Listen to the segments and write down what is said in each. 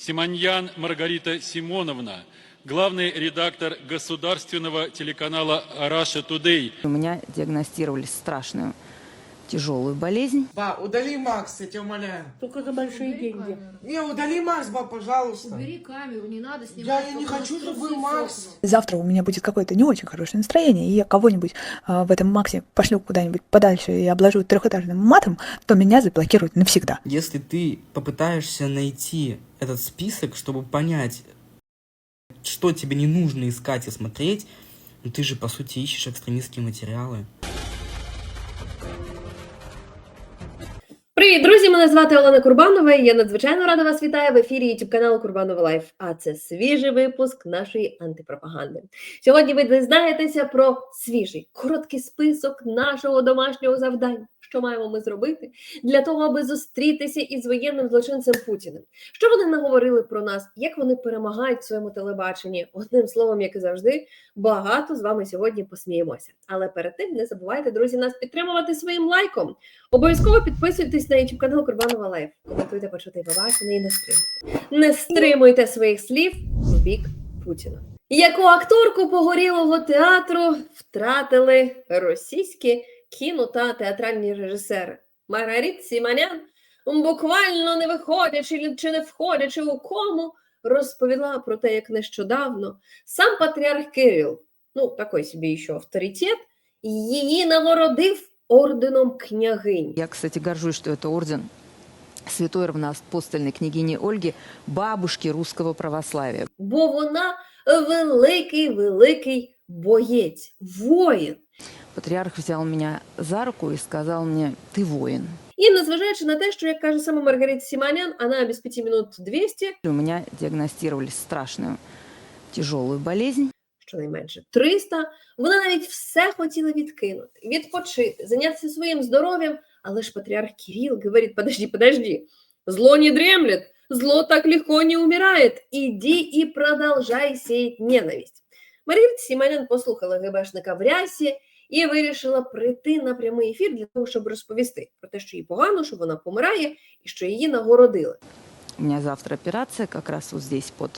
Симоньян Маргарита Симоновна, главный редактор государственного телеканала «Раша Тудей». У меня диагностировали страшную тяжелую болезнь. Ба, удали Макс, я тебя умоляю. Только за большие деньги. Не, удали Макс, ба, пожалуйста. Убери камеру, не надо снимать. Я, я не хочу, чтобы был Макс. завтра у меня будет какое-то не очень хорошее настроение, и я кого-нибудь а, в этом Максе пошлю куда-нибудь подальше и обложу трехэтажным матом, то меня заблокируют навсегда. Если ты попытаешься найти этот список, чтобы понять, что тебе не нужно искать и смотреть, ну ты же по сути ищешь экстремистские материалы. Друзі! Мене звати Олена Курбанова. і Я надзвичайно рада вас вітаю в ефірі YouTube каналу Курбанова Лайф. А це свіжий випуск нашої антипропаганди. Сьогодні ви дізнаєтеся про свіжий короткий список нашого домашнього завдання. Що маємо ми зробити для того, аби зустрітися із воєнним злочинцем Путіним? Що вони наговорили про нас? Як вони перемагають в своєму телебаченні? Одним словом, як і завжди, багато з вами сьогодні посміємося. Але перед тим не забувайте, друзі, нас підтримувати своїм лайком. Обов'язково підписуйтесь на YouTube канал Курбанова Лайф. Коментуйте, почути побачене і не стримуйте. Не стримуйте своїх слів в бік Путіна. Яку акторку погорілого театру втратили російські кіно та театральні режисери? Маргарит Сіманян, буквально не виходячи чи не входячи у кому, розповіла про те, як нещодавно сам патріарх Кирил, ну такий собі ще авторитет, її нагородив орденом княгинь. Я, кстати, горжусь, что это орден святой равноапостольной княгини Ольги, бабушки русского православия. бо вона великий, великий боєць, воїн. Патриарх взял меня за руку и сказал мне, ты воин. І незважаючи на те, що, як каже саме Маргарита Сіманян, вона без 5 минут 200, У меня диагностировали страшную тяжелую болезнь. щонайменше 300, вона навіть все хотіла відкинути, відпочити, зайнятися своїм здоров'ям, але ж патріарх Кирил говорить, подожди, подожди, зло не дремлет, зло так легко не умирает, иди и продолжай сеять ненависть. Маргарита Сіманян послухала ГБшника в рясі і вирішила прийти на прямий ефір для того, щоб розповісти про те, що їй погано, що вона помирає і що її нагородили. У меня завтра операция как раз вот здесь под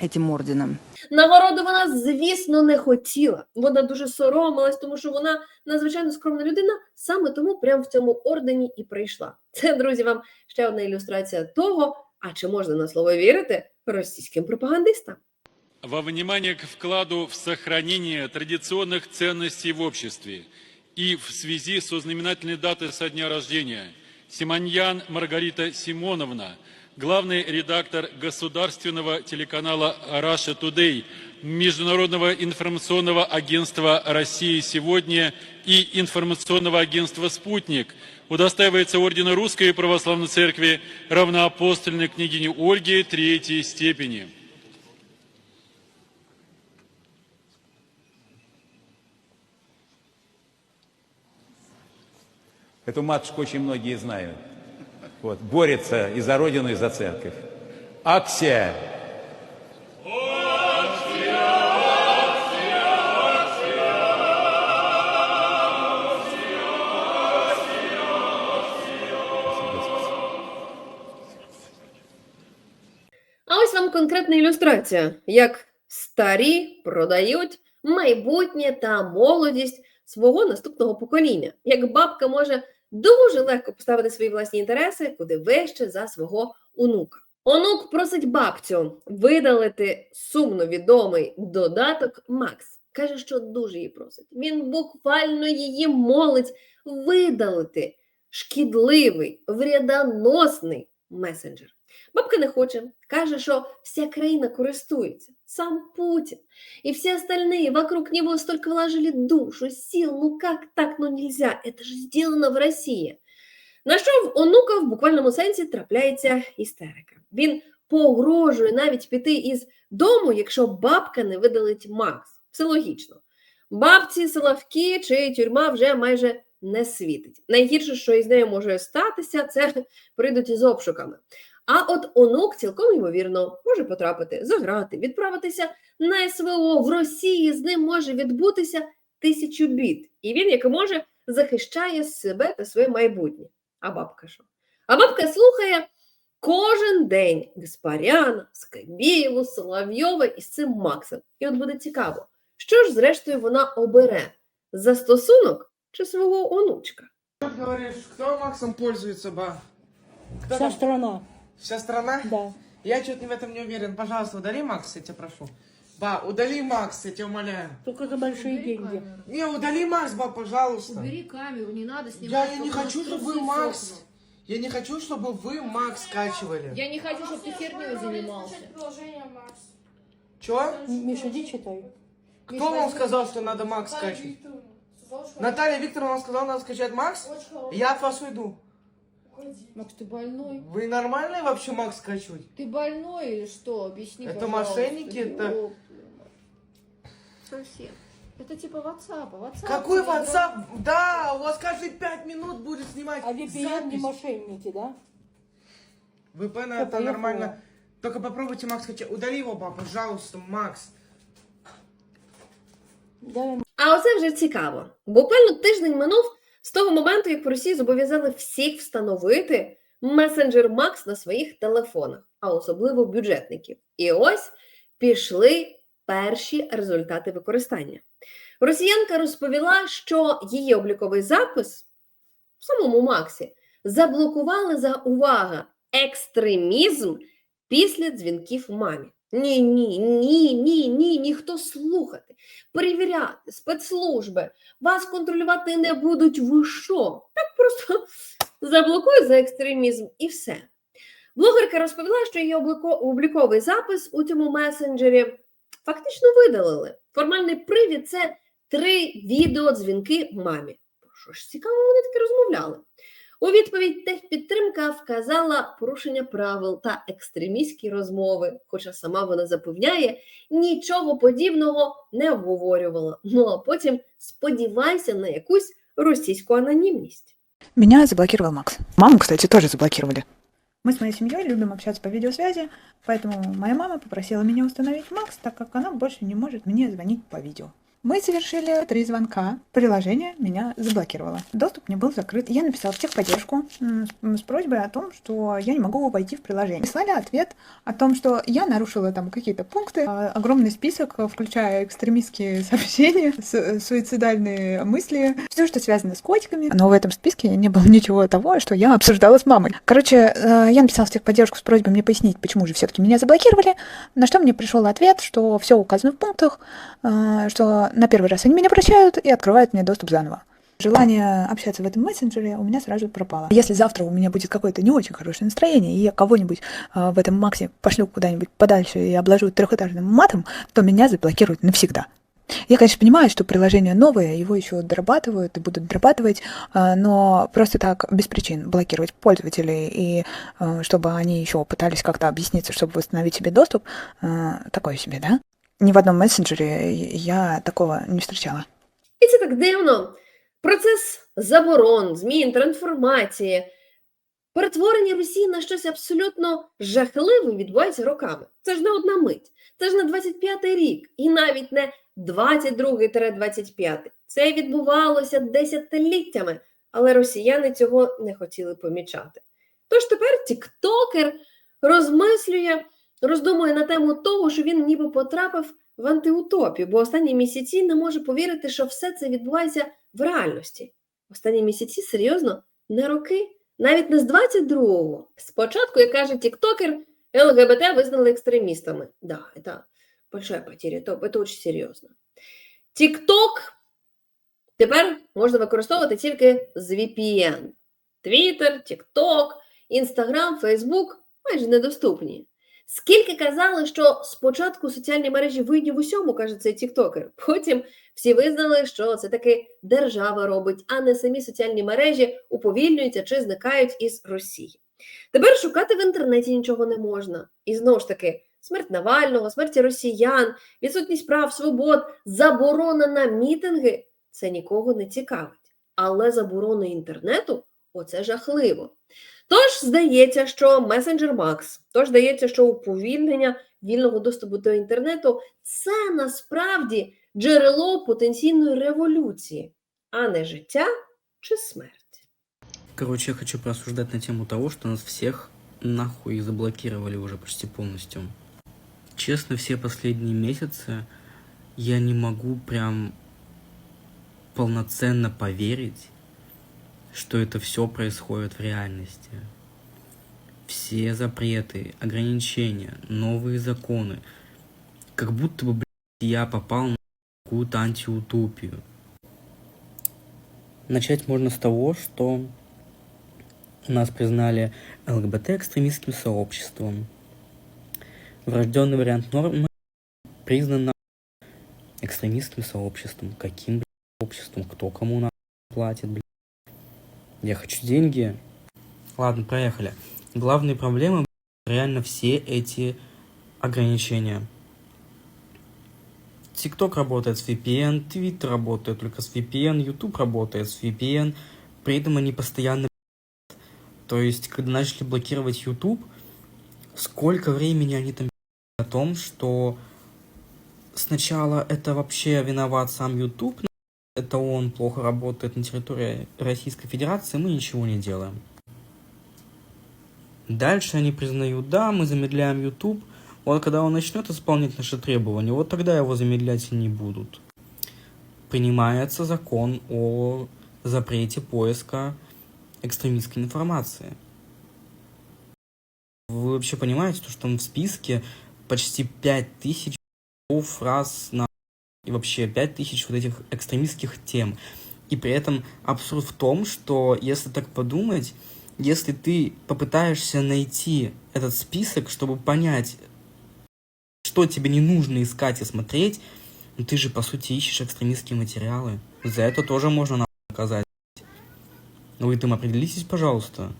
этим орденом. Нагороду вона, звісно, не хотіла. Вона дуже соромилась, тому що вона надзвичайно скромна людина, саме тому прямо в цьому ордені і прийшла. Це, друзі, вам ще одна ілюстрація того, а чи можна на слово вірити російським пропагандистам. Во внимание к вкладу в сохранение традиционных ценностей в обществе и в связи со знаменательной датой со дня рождения Симоньян Маргарита Симоновна, главный редактор государственного телеканала «Раша Тудей», Международного информационного агентства «Россия сегодня» и информационного агентства «Спутник», удостаивается ордена Русской Православной Церкви равноапостольной княгини Ольги Третьей степени. Эту матушку очень многие знают. Вот, борется и за родину, и за церковь. Аксия! А ось вам конкретна ілюстрація, як старі продають майбутнє та молодість свого наступного покоління. Як бабка може Дуже легко поставити свої власні інтереси куди вище за свого онука. Онук просить бабцю видалити сумно відомий додаток Макс. Каже, що дуже її просить. Він буквально її молить видалити шкідливий, врядоносний месенджер. Бабка не хоче, каже, що вся країна користується, сам Путин и все остальные вокруг него столько вложили душу, сил, ну как так, ну нельзя, это же сделано в Росії. На що в онука в буквальному сенсі трапляється істерика. Він погрожує навіть піти із дому, якщо бабка не видалить Макс. Все логічно. Бабці, Соловки чи тюрма вже майже не світить. Найгірше, що із нею може статися, це прийдуть із обшуками. А от онук цілком ймовірно може потрапити за грати, відправитися на СВО в Росії. З ним може відбутися тисячу бід. І він, як і може, захищає себе та своє майбутнє. А бабка що? А бабка слухає Кожен день Гаспаряна, Скабєєву, Соловйова із цим Максом. І от буде цікаво, що ж зрештою вона обере застосунок чи свого онучка? Ты говоришь, кто Максом пользуется, ба? Вся страна, Вся страна? да. Я что-то в этом не уверен. Пожалуйста, удали Макс, я тебя прошу. Ба, удали Макс, я тебя умоляю. Только за большие деньги. Не, удали Макс, ба, пожалуйста. Убери камеру, не надо снимать. Я, я не хочу, чтобы вы Макс... сохнут. Я не хочу, чтобы вы Макс скачивали. Я не хочу, чтобы ты херней занимался. Чё? Миша, иди читай. Кто вам сказал, что надо Макс скачивать? Наталья Викторовна вам сказала, надо скачать Макс? Я от вас уйду. Макс, ты больной? Вы нормальные вообще Макс скачивать? Ты больной или что? Объясни, Это пожалуйста. мошенники, это- Ёп твою мать. Совсем. Это типа WhatsApp. WhatsApp Какой тебе WhatsApp? Да, у вас каждые пять минут будет снимать А VPN не запись. мошенники, да? VPN Всё, это поехала. нормально. Только попробуйте Макс скачать. Удали его, ба, пожалуйста, Макс. Да, А оце вже цікаво. Буквально тиждень минув з того моменту, як в Росії зобов'язали всіх встановити месенджер Макс на своїх телефонах, а особливо бюджетників. І ось пішли перші результати використання. Росіянка розповіла, що її обліковий запис в самому Максі заблокували за увага екстремізм після дзвінків мамі. Ні, ні, ні, ні, ні, ніхто слухати перевіряти, спецслужби, вас контролювати не будуть ви що? Так просто заблокують за екстремізм і все. Блогерка розповіла, що її обліковий запис у цьому месенджері фактично видалили. Формальний привід це три відеодзвінки мамі. Про що ж цікаво, вони таки розмовляли. У відповідь техпідтримка вказала порушення правил та екстремістські розмови, хоча сама вона запевняє, нічого подібного не обговорювала. Ну а потім сподівайся на якусь російську анонімність. Меня заблокировал Макс. Маму, кстати, тоже заблокировали. Мы с моей семьей любим общаться по видеосвязи, поэтому моя мама попросила меня установить Макс, так как она больше не может мне звонить по видео. Мы совершили три звонка. Приложение меня заблокировало. Доступ не был закрыт. Я написала в техподдержку с- просьбой о том, что я не могу войти в приложение. Прислали ответ о том, что я нарушила там какие-то пункты. А, Огромный список, включая экстремистские сообщения, су- суицидальные мысли, все, что связано с котиками. Но в этом списке не было ничего того, что я обсуждала с мамой. Короче, э, я написала в техподдержку с просьбой мне пояснить, почему же все-таки меня заблокировали, на что мне пришел ответ, что все указано в пунктах, э, на первый раз они меня прощают и открывают мне доступ заново. Желание общаться в этом мессенджере у меня сразу пропало. Если завтра у меня будет какое-то не очень хорошее настроение, и я кого-нибудь э, в этом Максе пошлю куда-нибудь подальше и обложу трехэтажным матом, то меня заблокируют навсегда. Я, конечно, понимаю, что приложение новое, его еще дорабатывают и будут дорабатывать, э, но просто так без причин блокировать пользователей и э, чтобы они еще пытались как-то объясниться, чтобы восстановить себе доступ, такое себе, да? Ни в одном мессенджере я такого не встречала. І це так дивно. Процес заборон, змін, трансформації, перетворення Росії на щось абсолютно жахливе відбувається роками. Це ж не одна мить, це ж не 25-й рік, і навіть не 22-25. Це відбувалося десятиліттями, але росіяни цього не хотіли помічати. Тож тепер тіктокер розмислює, роздумує на тему того, що він ніби потрапив в антиутопію, бо останні місяці не може повірити, що все це відбувається в реальності. Останні місяці серйозно не роки, навіть не з 22-го. Спочатку, як каже тіктокер, ЛГБТ визнали екстремістами. Да, це большая потеря, то це дуже серйозно. Тікток тепер можна використовувати тільки з VPN. Твіттер, Тікток, Інстаграм, Фейсбук майже недоступні. Скільки казали, що спочатку соціальні мережі винні в усьому, каже цей тіктокер. Потім всі визнали, що це таки держава робить, а не самі соціальні мережі уповільнюються чи зникають із Росії. Тепер шукати в інтернеті нічого не можна. І знову ж таки, смерть Навального, смерті росіян, відсутність прав, свобод, заборона на мітинги це нікого не цікавить. Але заборона інтернету оце жахливо. Тож здається, що месенджер Макс, тож здається, що уповільнення вільного доступу до інтернету це насправді джерело потенційної революції, а не життя чи смерть. Короче, я хочу порассуждать на тему того, что нас всех нахуй заблокировали уже почти полностью. Честно, все последние месяцы я не могу прям полноценно поверить, что это все происходит в реальности. Все запреты, ограничения, новые законы. Как будто бы, блядь, я попал на какую-то антиутопию. Начать можно с того, что нас признали ЛГБТ экстремистским сообществом. Врожденный вариант нормы признан на- экстремистским сообществом. Каким блядь, обществом? Кто кому на платит, блядь? Я хочу деньги. Ладно, проехали. Главные проблемы реально все эти ограничения. TikTok работает с VPN, Twitter работает только с VPN, YouTube работает с VPN. При этом они постоянно то есть, когда начали блокировать YouTube, сколько времени они там о том, что сначала это вообще виноват сам YouTube, это он плохо работает на территории Российской Федерации, мы ничего не делаем. Дальше они признают, да, мы замедляем YouTube, вот когда он начнет исполнять наши требования, вот тогда его замедлять не будут. Принимается закон о запрете поиска экстремистской информации. Вы вообще понимаете, то, что там в списке почти 5000 фраз на и вообще 5000 вот этих экстремистских тем. И при этом абсурд в том, что если так подумать, если ты попытаешься найти этот список, чтобы понять, что тебе не нужно искать и смотреть, ну ты же по сути ищешь экстремистские материалы. За это тоже можно наказать. Вы там определитесь, пожалуйста.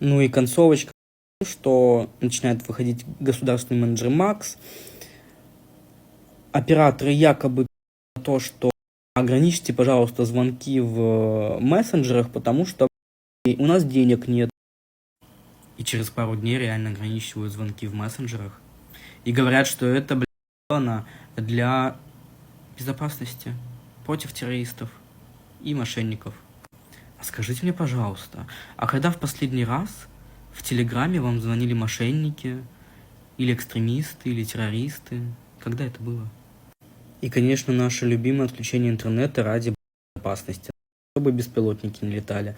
Ну и концовочка, что начинает выходить государственный менеджер Макс. Операторы якобы то, что ограничьте, пожалуйста, звонки в мессенджерах, потому что у нас денег нет. И через пару дней реально ограничивают звонки в мессенджерах. И говорят, что это, блядь, сделано для безопасности против террористов и мошенников. А скажите мне, пожалуйста, а когда в последний раз в Телеграме вам звонили мошенники, или экстремисты, или террористы? Когда это было? И, конечно, наше любимое отключение интернета ради безопасности, чтобы беспилотники не летали.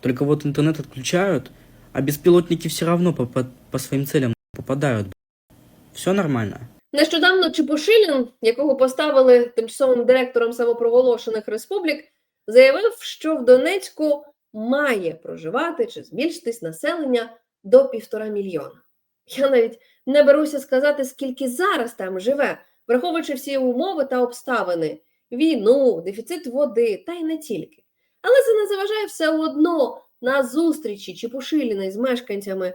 Только вот интернет отключают, а беспилотники все равно по, по, по своим целям попадают. Все нормально. Нещодавно Чепушилін, якого поставили тимчасовим директором самопроголошених республік, заявив, що в Донецьку має проживати чи збільшитись населення до півтора мільйона. Я навіть не беруся сказати, скільки зараз там живе, враховуючи всі умови та обставини, війну, дефіцит води та й не тільки. Але це не заважає все одно на зустрічі Чепушиліна із мешканцями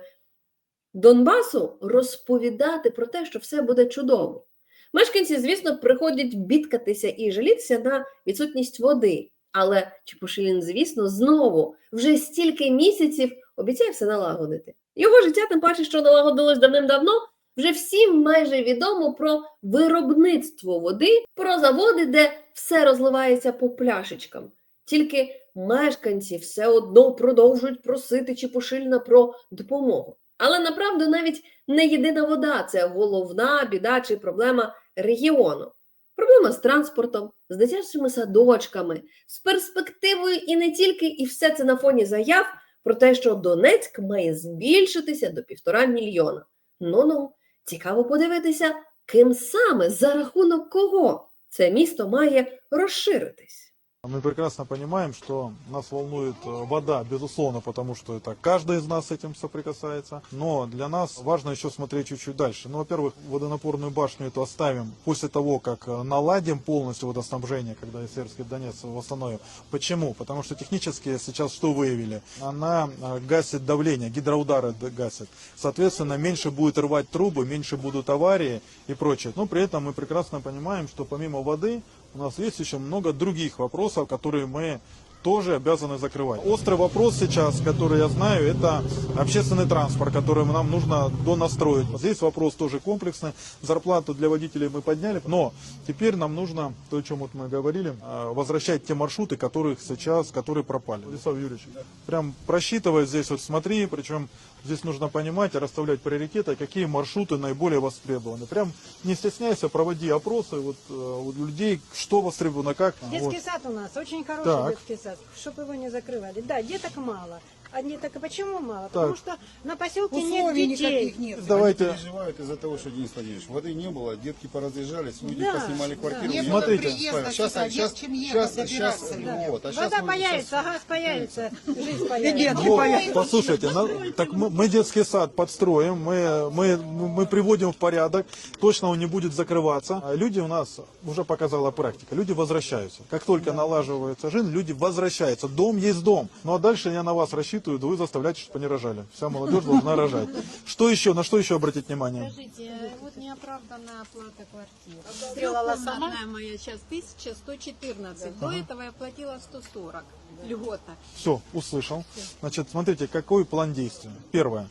Донбасу розповідати про те, що все буде чудово. Мешканці, звісно, приходять бідкатися і жалітися на відсутність води. Але Чепушилін, звісно, знову вже стільки місяців обіцяє все налагодити. Його життя, тим паче, що налагодилось давним-давно, вже всім майже відомо про виробництво води, про заводи, де все розливається по пляшечкам. Тільки мешканці все одно продовжують просити Чепушиліна про допомогу. Але направду навіть не єдина вода це головна біда чи проблема регіону. Проблема з транспортом, з дитячими садочками, з перспективою і не тільки, і все це на фоні заяв про те, що Донецьк має збільшитися до півтора мільйона. Ну ну, цікаво подивитися, ким саме за рахунок кого це місто має розширитись. Мы прекрасно понимаем, что нас волнует э, вода, безусловно, потому что это каждый из нас с этим соприкасается. Но для нас важно еще смотреть чуть-чуть дальше. Ну, во-первых, водонапорную башню эту оставим после того, как э, наладим полностью водоснабжение, когда Северский Донец восстановим. Почему? Потому что технически сейчас что выявили? Она э, гасит давление, гидроудары гасит. Соответственно, меньше будет рвать трубы, меньше будут аварии и прочее. Но при этом мы прекрасно понимаем, что помимо воды у нас есть еще много других вопросов, которые мы тоже обязаны закрывать. Острый вопрос сейчас, который я знаю, это общественный транспорт, который нам нужно донастроить. Здесь вопрос тоже комплексный. Зарплату для водителей мы подняли, но теперь нам нужно, то, о чем вот мы говорили, э, возвращать те маршруты, которых сейчас, которые пропали. Владислав Юрьевич, прям просчитывая здесь, вот смотри, причем здесь нужно понимать и расставлять приоритеты, какие маршруты наиболее востребованы. Прям не стесняйся, проводи опросы вот, э, у людей, что востребовано, как. Детский Вот. сад у нас очень хороший Так. детский сад, чтобы его не закрывали. Да, деток мало. А деток почему мало? Так. Потому что на поселке нет детей. Ну, Давайте. переживают из-за того, что Денис Владимирович, воды не было, детки поразъезжались, люди Да, поснимали квартиры. да. Не Смотрите. Сейчас, сейчас, сейчас, сейчас, вот, а сейчас Вода мы- появится, газ появится, жизнь появится. Вот, послушайте, на- так мы, мы детский сад подстроим, мы, мы, мы приводим в порядок, точно он не будет закрываться. А Люди у нас, уже показала практика, люди возвращаются. Как только налаживается жизнь, люди возвращаются. Дом есть дом. Ну а дальше я на вас рассчитываю, вы заставляете, чтобы они рожали. Вся молодежь должна рожать. Что еще, на что еще обратить внимание? Скажите, вот неоправданная оплата квартир. Трехкомнатная моя сейчас 1114. До этого я платила 140. Льгота. Все, услышал. Значит, смотрите, какой план действия. Первое.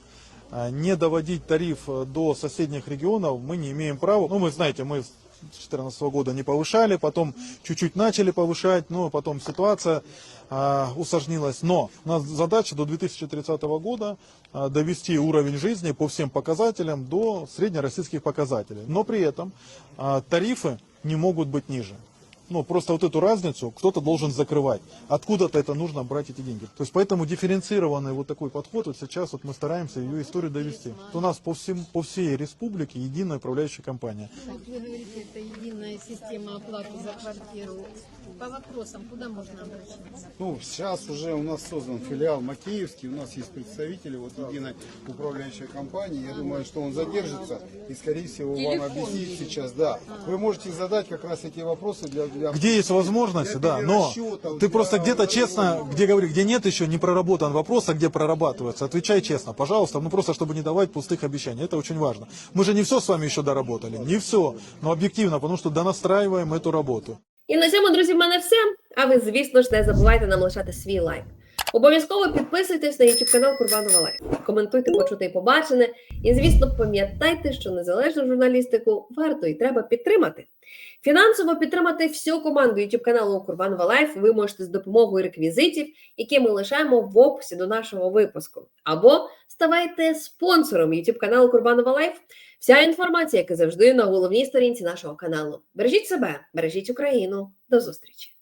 А, Не доводить тариф э, до соседних регионов мы не имеем права. Ну, вы знаете, мы с 2014 года не повышали, потом чуть-чуть начали повышать, но потом ситуация а, усложнилась. Но у нас задача до 2030 года а, довести уровень жизни по всем показателям до среднероссийских показателей. Но при этом а, тарифы не могут быть ниже. Ну, просто вот эту разницу кто-то должен закрывать. Откуда-то это нужно брать эти деньги. То есть поэтому дифференцированный вот такой подход, вот сейчас вот мы стараемся ее историю довести. Вот У нас по, всем, по всей республике единая управляющая компания. Вот вы говорите, это единая система оплаты за квартиру. По вопросам, куда можно обращаться? Ну, сейчас уже у нас создан филиал Макеевский, у нас есть представители вот единой управляющей компании. Я думаю, что он задержится и, скорее всего, вам объяснит сейчас. Да, вы можете задать как раз эти вопросы для... для Где есть возможности, да, но ты для просто где-то честно, где говори, где нет еще не проработан вопрос, а где прорабатывается, отвечай честно, пожалуйста, ну просто чтобы не давать пустых обещаний, это очень важно. Мы же не все с вами еще доработали, не все, но объективно, потому что донастраиваем цю роботу. І на цьому, друзі, в мене все. А ви, звісно ж, не забувайте нам лишати свій лайк. Обов'язково підписуйтесь на YouTube канал Курбанова Лайф. Коментуйте, почути і побачене. І, звісно, пам'ятайте, що незалежну журналістику варто і треба підтримати. Фінансово підтримати всю команду YouTube каналу Курбанова Лайф ви можете з допомогою реквізитів, які ми лишаємо в описі до нашого випуску. Або ставайте спонсором YouTube каналу Курбанова Лайф. Вся інформація, як і завжди, на головній сторінці нашого каналу. Бережіть себе, бережіть Україну. До зустрічі!